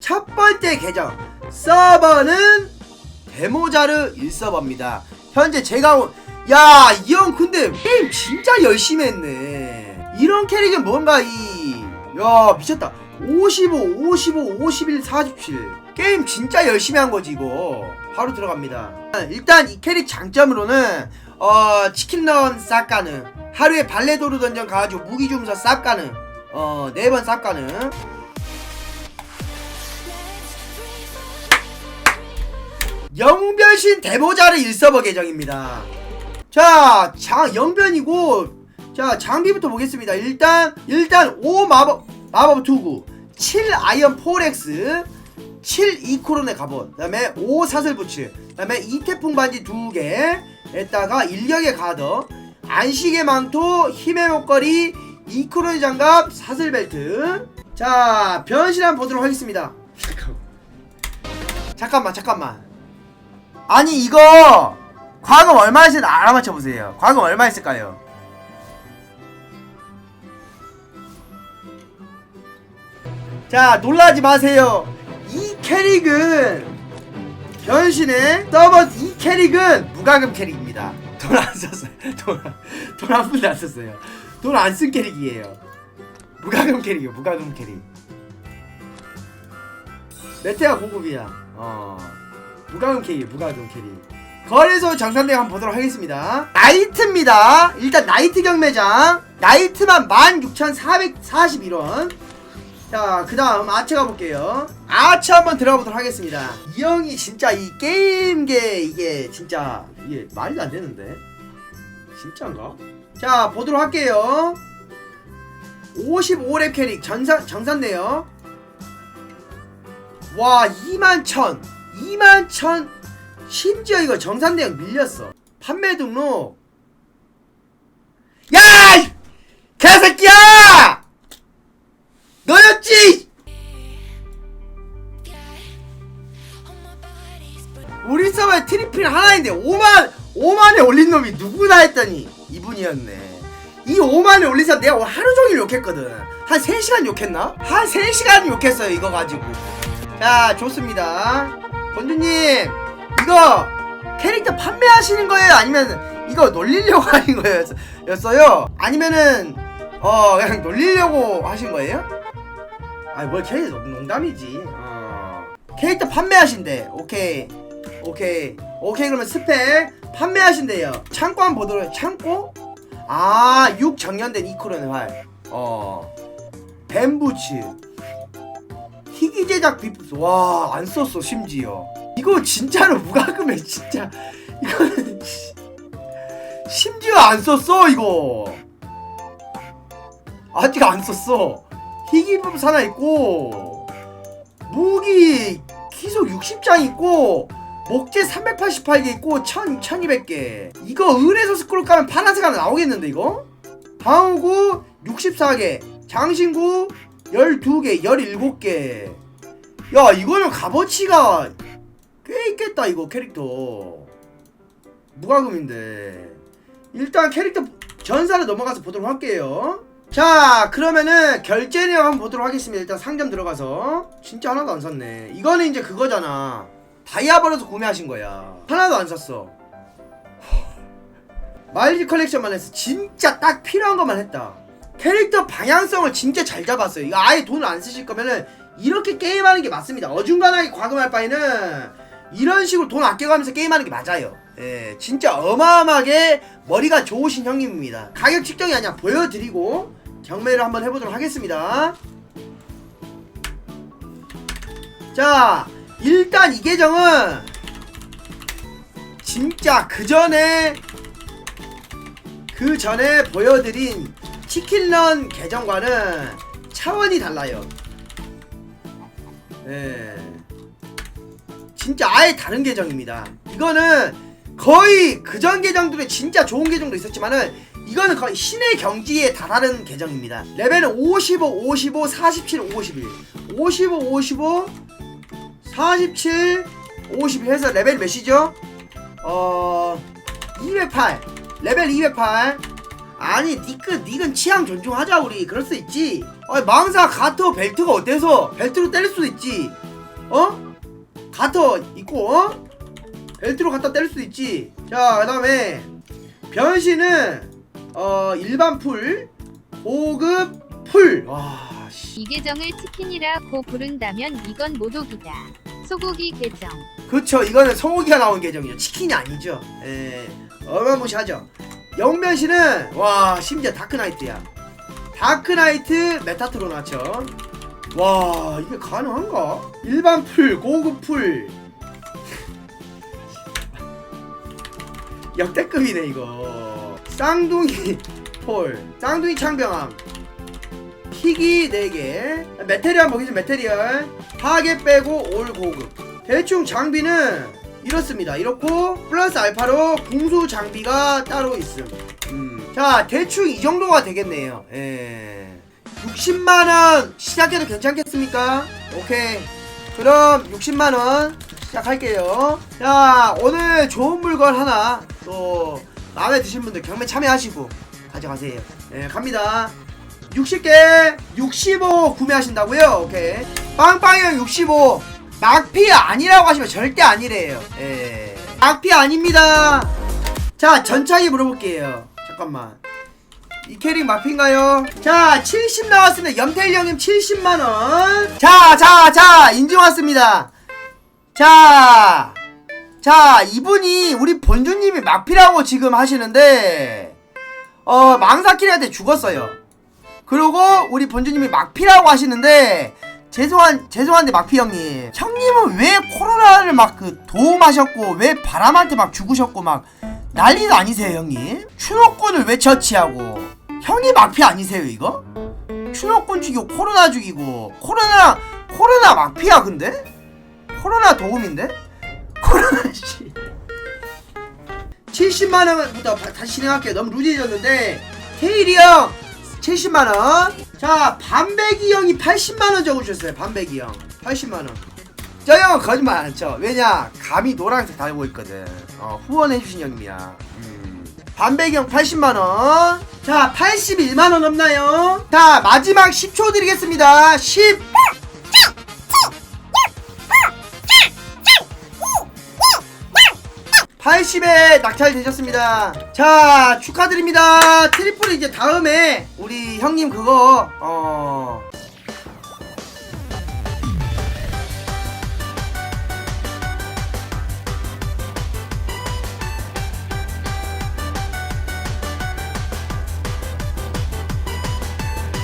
첫 번째 계정 서버는 데모자르 1서버입니다. 현재 제가 온- 야, 이 형 근데 게임 진짜 열심히 했네. 이런 캐릭은 뭔가 이 야, 미쳤다. 55, 55, 51, 47. 게임 진짜 열심히 한 거지 이거. 바로 들어갑니다. 일단 이 캐릭 장점으로는 어 치킨 런 쌉 가능. 하루에 발레도르 던전 가가지고 무기 주면서 쌉 가능. 어, 네번쌉 가능. 영변신 데모자르 1서버 계정입니다. 자, 장 영변이고 자, 장비부터 보겠습니다. 일단 일단 5 마법 마법 투구, 7 아이언 포렉스, 7 이코론의 갑옷, 그다음에 5 사슬 부츠, 그다음에 이태풍 반지 두 개, 에다가 일격의 가더, 안식의 망토, 힘의 목걸이, 이코론의 장갑, 사슬 벨트. 자, 변신 한번 보도록 하겠습니다. 잠깐만, 잠깐만. 아니 이거 과금 얼마 했는지 알아맞혀 보세요. 과금 얼마 했을까요? 자 놀라지 마세요. 이 캐릭은 변신의 서버 이 캐릭은 무과금 캐릭입니다. 돈 안 썼어요. 돈돈한 푼도 안 썼어요. 돈 안 쓴 캐릭이에요. 무과금 캐릭이요. 무과금 캐릭. 메테가 고급이야. 어. 무과금 캐리, 무과금 캐리. 거래소 장산대 한번 보도록 하겠습니다. 나이트입니다. 일단 나이트 경매장. 나이트만 16,441원. 자, 그 다음 아체 가볼게요. 아체 한번 들어가 보도록 하겠습니다. 이 형이 진짜 이 게임계 이게 진짜 이게 말이 안 되는데. 진짜인가? 자, 보도록 할게요. 55렙 캐릭 전산, 정산네요. 와, 2만 천. 2만 천 심지어 이거 정산대행 밀렸어 판매 등록 야! 이 개새끼야! 너였지! 우리 서버에 트리플 하나인데 5만 5만에 올린 놈이 누구나 했더니 이분이었네 이 5만에 올린 사람 내가 오늘 하루 종일 욕했거든 한 3시간 욕했나? 한 3시간 욕했어요 이거 가지고 자 좋습니다 권주님 이거 캐릭터 판매하시는 거예요? 아니면 이거 놀리려고 하신 거였어요? 아니면은 어 그냥 놀리려고 하신 거예요? 아니 뭘 캐릭터 농- 농담이지 어. 캐릭터 판매하신대 오케이 오케이 오케이 그러면 스펙 판매하신대요 창고 한번 보도록 해 창고? 아 6 정년된 이코르는 활어 뱀부츠 제작 비프스 와 안 썼어 심지어. 이거 진짜로 무과금에 진짜. 이거는 씨- 심지어 안 썼어 이거. 아직 안 썼어. 희귀 비프스 하나 있고 무기 기속 60장 있고 목재 388개 있고 1000, 1200개. 이거 을에서 스크롤 까면 파란색 하나 나오겠는데 이거? 방어구 64개 장신구 12개 17개 야 이거는 값어치가 꽤 있겠다 이거 캐릭터. 무과금인데. 일단 캐릭터 전사를 넘어가서 보도록 할게요. 자 그러면은 결제 내역 한번 보도록 하겠습니다. 일단 상점 들어가서. 진짜 하나도 안 샀네. 이거는 이제 그거잖아. 다이아벌에서 구매하신 거야. 하나도 안 샀어. 마일즈 컬렉션만 했어 진짜 딱 필요한 것만 했다 캐릭터 방향성을 진짜 잘 잡았어요. 이거 아예 돈을 안 쓰실 거면은 이렇게 게임하는 게 맞습니다. 어중간하게 과금할 바에는 이런 식으로 돈 아껴가면서 게임하는 게 맞아요. 예 진짜 어마어마하게 머리가 좋으신 형님입니다. 가격 측정이 아니라 보여드리고 경매를 한번 해보도록 하겠습니다. 자 일단 이 계정은 진짜 그 전에 그 전에 보여드린 치킨런 계정과는 차원이 달라요. 네. 진짜 아예 다른 계정입니다. 이거는 거의 그전 계정들의 진짜 좋은 계정도 있었지만은 이거는 거의 신의 경지에 달하는 계정입니다. 레벨은 55, 55, 47, 51. 55, 55, 47, 51 해서 레벨 몇이죠? 어... 208 레벨 208 아니 니끈 니근 취향 존중하자 우리. 그럴 수 있지. 어 망사 가터 벨트가 어때서? 벨트로 때릴 수도 있지. 어? 가터 있고 어? 벨트로 갖다 때릴 수도 있지. 자 그 다음에 변신은 어 일반 풀 고급 풀와 씨. 이 계정을 치킨이라고 부른다면 이건 모독이다. 소고기 계정. 그쵸 이거는 소고기가 나온 계정이죠. 치킨이 아니죠. 예. 어마무시하죠 영변신은 와 심지어 다크나이트야. 다크나이트 메타트로 나죠. 와 이게 가능한가? 일반 풀 고급 풀. 역대급이네 이거. 쌍둥이 폴 쌍둥이 창병함 희귀 4개. 메테리얼 먹이죠 메테리얼. 파괴 빼고 올 고급. 대충 장비는 이렇습니다. 이렇고 플러스 알파로 궁수 장비가 따로 있음. 음. 자 대충 이 정도가 되겠네요. 예. 60만원 시작해도 괜찮겠습니까? 오케이. 그럼 60만원 시작할게요. 자 오늘 좋은 물건 하나 또 마음에 드신 분들 경매 참여하시고 가져가세요. 예 갑니다. 60개 65 구매하신다고요? 오케이. 빵빵형 65 막피 아니라고 하시면 절대 아니래요 예 막피 아닙니다 자 전차기 물어볼게요 잠깐만 이 캐릭 마피인가요? 자, 70 나왔습니다. 염태일 형님 70만원. 자, 자, 자, 인증 왔습니다. 자, 자, 이분이 우리 본주님이 마피라고 지금 하시는데, 어, 망사키리한테 죽었어요. 그리고 우리 본주님이 막피라고 하시는데, 죄송한, 죄송한데 막피 형님. 형님은 왜 코로나를 막 그 도움하셨고, 왜 바람한테 막 죽으셨고, 막 난리도 아니세요, 형님? 추노꾼을 왜 처치하고, 형이 막피 아니세요, 이거? 추노꾼 죽이고, 코로나 죽이고, 코로나, 코로나 막피야, 근데? 코로나 도움인데? 코로나, 씨. 70만 원부터 다시 진행할게요. 너무 루즈해졌는데, 테일이 형, 70만 원. 자, 반백이 형이 80만원 적어주셨어요. 반백이 형. 80만원. 저 형은 거짓말 안 쳐. 왜냐? 감이 노란색 달고 있거든. 어, 후원해주신 형님이야. 음. 반백이 형 80만원. 자, 81만원 없나요? 자, 마지막 10초 드리겠습니다. 10. 80에 낙찰 되셨습니다. 자, 축하드립니다. 트리플 이제 다음에 우리 형님 그거, 어,